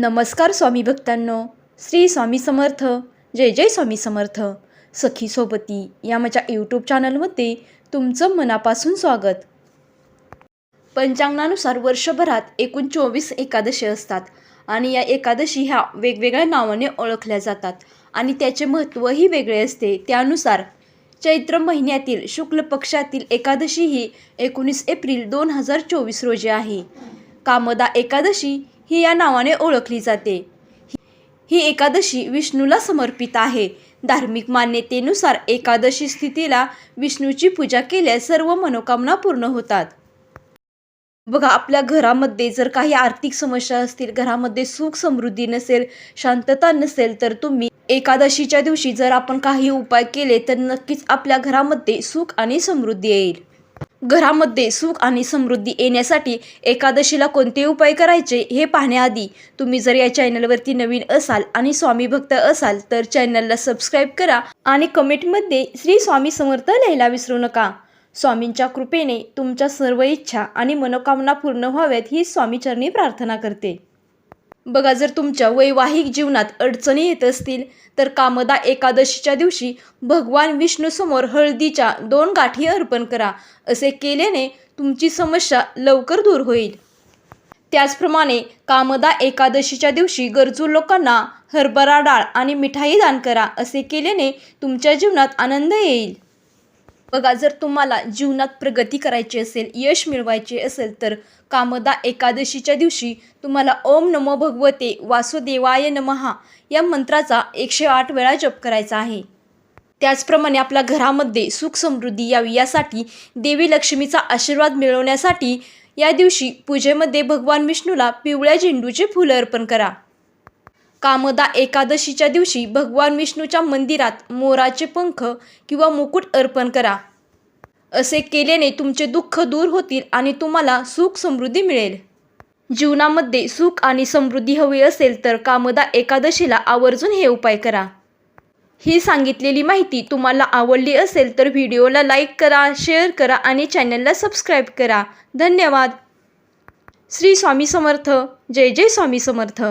नमस्कार स्वामी भक्तांनो. श्री स्वामी समर्थ. जय जय स्वामी समर्थ. सखी सोबती या माझ्या यूट्यूब चॅनलमध्ये तुमचं मनापासून स्वागत. पंचांगानुसार वर्षभरात एकूण चोवीस एकादशी असतात आणि या एकादशी ह्या वेगवेगळ्या नावाने ओळखल्या जातात आणि त्याचे महत्त्वही वेगळे असते. त्यानुसार चैत्र महिन्यातील शुक्ल पक्षातील एकादशी ही एकोणीस एप्रिल दोन हजार चोवीस रोजी आहे. कामदा एकादशी ही या नावाने ओळखली जाते. ही एकादशी विष्णूला समर्पित आहे. धार्मिक मान्यतेनुसार एकादशी स्थितीला विष्णूची पूजा केल्यास सर्व मनोकामना पूर्ण होतात. बघा आपल्या घरामध्ये जर काही आर्थिक समस्या असतील घरामध्ये सुख समृद्धी नसेल शांतता नसेल तर तुम्ही एकादशीच्या दिवशी जर आपण काही उपाय केले तर नक्कीच आपल्या घरामध्ये सुख आणि समृद्धी येईल. घरामध्ये सुख आणि समृद्धी येण्यासाठी एकादशीला कोणते उपाय करायचे हे पाहण्याआधी तुम्ही जर या चॅनलवरती नवीन असाल आणि स्वामी भक्त असाल तर चॅनलला सबस्क्राईब करा आणि कमेंटमध्ये श्री स्वामी समर्थ लिहायला विसरू नका. स्वामींच्या कृपेने तुमच्या सर्व इच्छा आणि मनोकामना पूर्ण व्हाव्यात ही स्वामीचरणी प्रार्थना करते. बघा जर तुमच्या वैवाहिक जीवनात अडचणी येत असतील तर कामदा एकादशीच्या दिवशी भगवान विष्णूसमोर हळदीच्या दोन गाठी अर्पण करा. असे केल्याने तुमची समस्या लवकर दूर होईल. त्याचप्रमाणे कामदा एकादशीच्या दिवशी गरजू लोकांना हरभरा डाळ आणि मिठाई दान करा. असे केल्याने तुमच्या जीवनात आनंद येईल. बघा जर तुम्हाला जीवनात प्रगती करायची असेल यश मिळवायचे असेल तर कामदा एकादशीच्या दिवशी तुम्हाला ओम नमो भगवते वासुदेवाय नमहा या मंत्राचा एकशे आठ वेळा जप करायचा आहे. त्याचप्रमाणे आपल्या घरामध्ये सुख समृद्धी यावी यासाठी देवी लक्ष्मीचा आशीर्वाद मिळवण्यासाठी या दिवशी पूजेमध्ये भगवान विष्णूला पिवळ्या झेंडूचे फुलं अर्पण करा. कामदा एकादशीच्या दिवशी भगवान विष्णूच्या मंदिरात मोराचे पंख किंवा मुकुट अर्पण करा. असे केल्याने तुमचे दुःख दूर होतील आणि तुम्हाला सुख समृद्धी मिळेल. जीवनामध्ये सुख आणि समृद्धी हवी असेल तर कामदा एकादशीला आवर्जून हे उपाय करा. ही सांगितलेली माहिती तुम्हाला आवडली असेल तर व्हिडिओला लाईक करा शेअर करा आणि चॅनलला सबस्क्राईब करा. धन्यवाद. श्री स्वामी समर्थ. जय जय स्वामी समर्थ.